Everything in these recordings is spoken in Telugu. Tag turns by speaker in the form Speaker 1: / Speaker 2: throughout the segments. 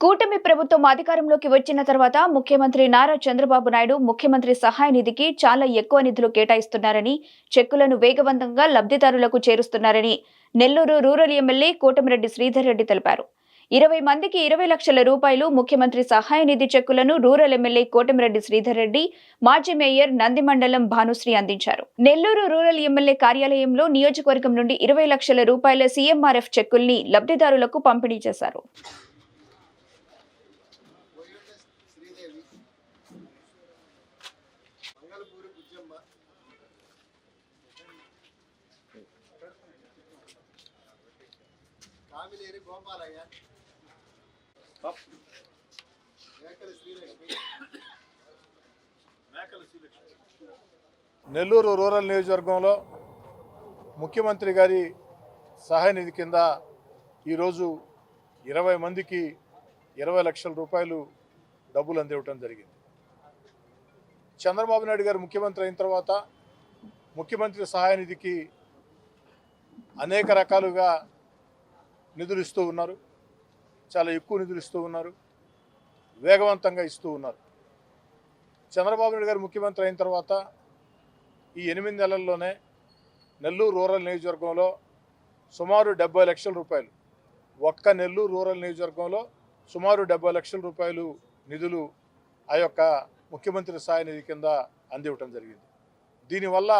Speaker 1: కూటమి ప్రభుత్వం అధికారంలోకి వచ్చిన తర్వాత ముఖ్యమంత్రి నారా చంద్రబాబు నాయుడు ముఖ్యమంత్రి సహాయ నిధికి చాలా ఎక్కువ నిధులు కేటాయిస్తున్నారని చెక్కులను వేగవంతంగా లబ్ధిదారులకు చేరుస్తున్నారని నెల్లూరు రూరల్ ఎమ్మెల్యే కోటమిరెడ్డి శ్రీధర్ రెడ్డి తెలిపారు. ఇరవై మందికి ఇరవై లక్షల రూపాయలు ముఖ్యమంత్రి సహాయ నిధి చెక్కులను రూరల్ ఎమ్మెల్యే కోటమిరెడ్డి శ్రీధర్ రెడ్డి మాజీ మేయర్ నందిమండలం భానుశ్రీ అందించారు. నెల్లూరు రూరల్ ఎమ్మెల్యే కార్యాలయంలో నియోజకవర్గం నుండి ఇరవై లక్షల రూపాయల సీఎంఆర్ఎఫ్ చెక్కుల్ని లబ్ధిదారులకు పంపిణీ చేశారు.
Speaker 2: కామిలేరి గోపాలయ్య. మేకల శ్రీలక్ష్మి.
Speaker 3: నెల్లూరు రూరల్ నియోజకవర్గంలో ముఖ్యమంత్రి గారి సహాయ నిధి కింద ఈరోజు ఇరవై మందికి ఇరవై లక్షల రూపాయలు డబ్బులు అందివ్వటం జరిగింది. చంద్రబాబు నాయుడు గారు ముఖ్యమంత్రి అయిన తర్వాత ముఖ్యమంత్రి సహాయ నిధికి అనేక రకాలుగా నిధులు ఇస్తూ ఉన్నారు. చాలా ఎక్కువ నిధులు ఇస్తూ ఉన్నారు. వేగవంతంగా ఇస్తూ ఉన్నారు. చంద్రబాబు నాయుడు గారు ముఖ్యమంత్రి అయిన తర్వాత ఈ ఎనిమిది నెలల్లోనే నెల్లూరు రూరల్ నియోజకవర్గంలో సుమారు డెబ్బై లక్షల రూపాయలు ఒక్క నెల్లూరు రూరల్ నియోజకవర్గంలో సుమారు డెబ్బై లక్షల రూపాయలు నిధులు ఆ యొక్క ముఖ్యమంత్రి సహాయ నిధి కింద అందివ్వటం జరిగింది. దీనివల్ల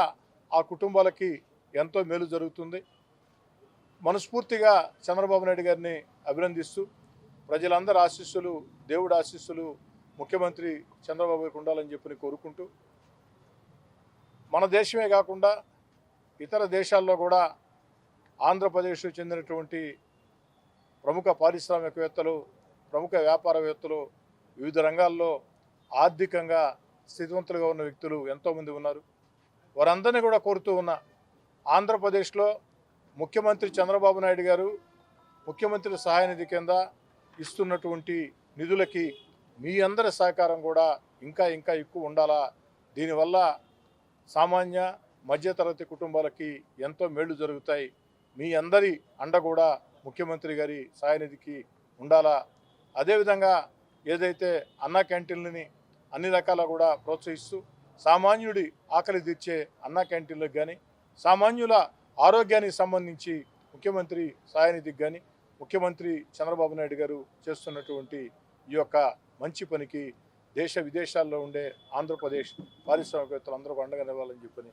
Speaker 3: ఆ కుటుంబాలకి ఎంతో మేలు జరుగుతుంది. మనస్ఫూర్తిగా చంద్రబాబు నాయుడు గారిని అభినందిస్తూ ప్రజలందరి ఆశీస్సులు దేవుడి ఆశీస్సులు ముఖ్యమంత్రి చంద్రబాబు గారికి ఉండాలని చెప్పి కోరుకుంటూ మన దేశమే కాకుండా ఇతర దేశాల్లో కూడా ఆంధ్రప్రదేశ్కు చెందినటువంటి ప్రముఖ పారిశ్రామికవేత్తలు ప్రముఖ వ్యాపారవేత్తలు వివిధ రంగాల్లో ఆర్థికంగా స్థితివంతులుగా ఉన్న వ్యక్తులు ఎంతోమంది ఉన్నారు. వారందరినీ కూడా కోరుతూ ఉన్న ఆంధ్రప్రదేశ్లో ముఖ్యమంత్రి చంద్రబాబు నాయుడు గారు ముఖ్యమంత్రి సహాయ నిధి కింద ఇస్తున్నటువంటి నిధులకి మీ అందరి సహకారం కూడా ఇంకా ఇంకా ఎక్కువ ఉండాలా? దీనివల్ల సామాన్య మధ్యతరగతి కుటుంబాలకి ఎంతో మేళ్ళు జరుగుతాయి. మీ అందరి అండ కూడా ముఖ్యమంత్రి గారి సాయనిధికి ఉండాలా? అదేవిధంగా ఏదైతే అన్నా క్యాంటీన్లని అన్ని రకాల కూడా ప్రోత్సహిస్తూ సామాన్యుడి ఆకలి తీర్చే అన్నా క్యాంటీన్లకు కానీ సామాన్యుల ఆరోగ్యానికి సంబంధించి ముఖ్యమంత్రి సహాయనిధికి కానీ ముఖ్యమంత్రి చంద్రబాబు నాయుడు గారు చేస్తున్నటువంటి ఈ యొక్క మంచి పనికి దేశ విదేశాల్లో ఉండే ఆంధ్రప్రదేశ్ పారిశ్రామికవేత్తలు అందరూ అండగా నివ్వాలని చెప్పని